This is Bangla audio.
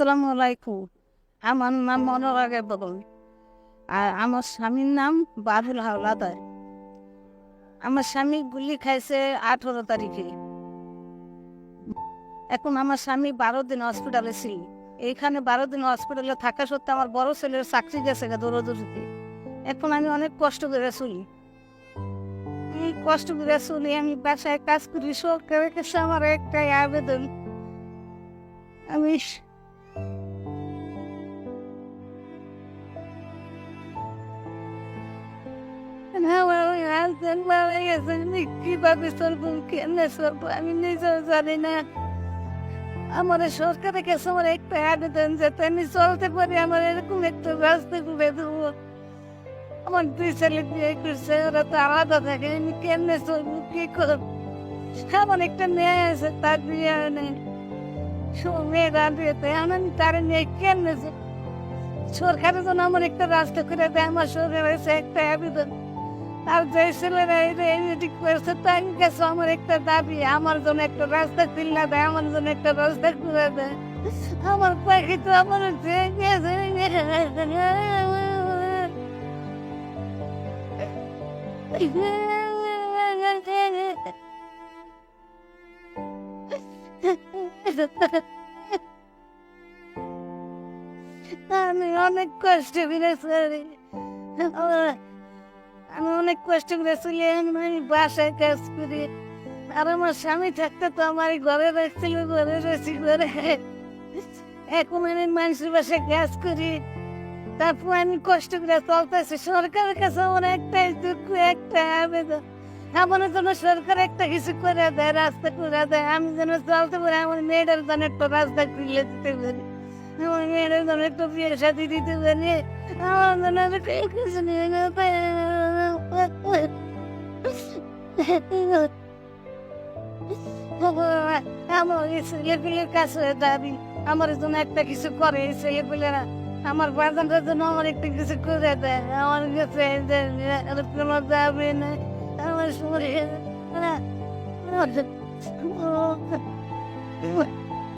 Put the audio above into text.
আসসালামু আলাইকুম। আমার নাম মনোরাগে বদল আর আমার স্বামীর নাম বাবুল হাওলাদার। আমার স্বামী গুলি খাইছে আঠারো তারিখে। এখন আমার স্বামী বারো দিন হসপিটালে ছিল। এইখানে বারো দিন হসপিটালে থাকা সত্ত্বে আমার বড় ছেলের চাকরি গেছে দৌড়দৌড়িতে। এখন আমি অনেক কষ্ট করে চলি। এই কষ্ট করে চলি, আমি বাসায় কাজ করি সরকারের কাছে আমার একটাই আবেদন। আমি কীভাবে চলবো, কেমনে চলবো, আমি নিজেও জানি না। আমার সরকারের কাছে আমার একটা আবেদন যাতে আমি চলতে পারি, আমার এরকম একটা রাস্তা করে দেবো। আমার দুই ছেলে বিয়ে করছে, ওরা তো আলাদা থাকে, আমি কেমনে চলবো, কি করব? আমার একটা মেয়ে আছে, তার বিয়ে নেই মেয়ে রাঁধিয়েছে আমি তার নিয়ে কেমনে? সরকারের জন্য আমার একটা রাস্তা করে দেয়, আমার সরকারের একটা আবেদন। আর যে ছেলেরা এদিক করেছে তার কাছে আমার একটা দাবি, আমার জন্য একটা রাস্তা খুলনা দেয়, আমার জন্য একটা রাস্তা করে দেয়। আমার পাখি তো আমার আমি অনেক কষ্ট আমার- আমি অনেক কষ্ট করে চলে আমি বাসায় কাজ করি। আর আমার স্বামী থাকতে তো আমার ঘরে রাখছিল, ঘরে রয়েছি ঘরে। এখন আমি মানুষের বাসায় কাজ করি। তারপর আমি কষ্ট করে চলতেছি। সরকারের কাছে আমার একটাই দুঃখ, একটা আবেদন। আমার জন্য সরকার একটা কিছু করে দেয়, রাস্তা করে দেয়। আমি যেন চলতে পারি, আমার মেয়েটার জন্য একটা রাস্তা খুলে দিতে পারি। আমার মেয়েটার জন্য একটা বিয়ে সাথে দিতে পারি। আমার জন্য কিছু নেই আমার এই ছেলেগুলির কাছে দাবি আমার জন্য একটা কিছু করে এই ছেলেগুলেরা আমার বাজানটার জন্য আমার একটা কিছু করে দেয় আমার কাছে কোনো দাবি নেই আমার শরীর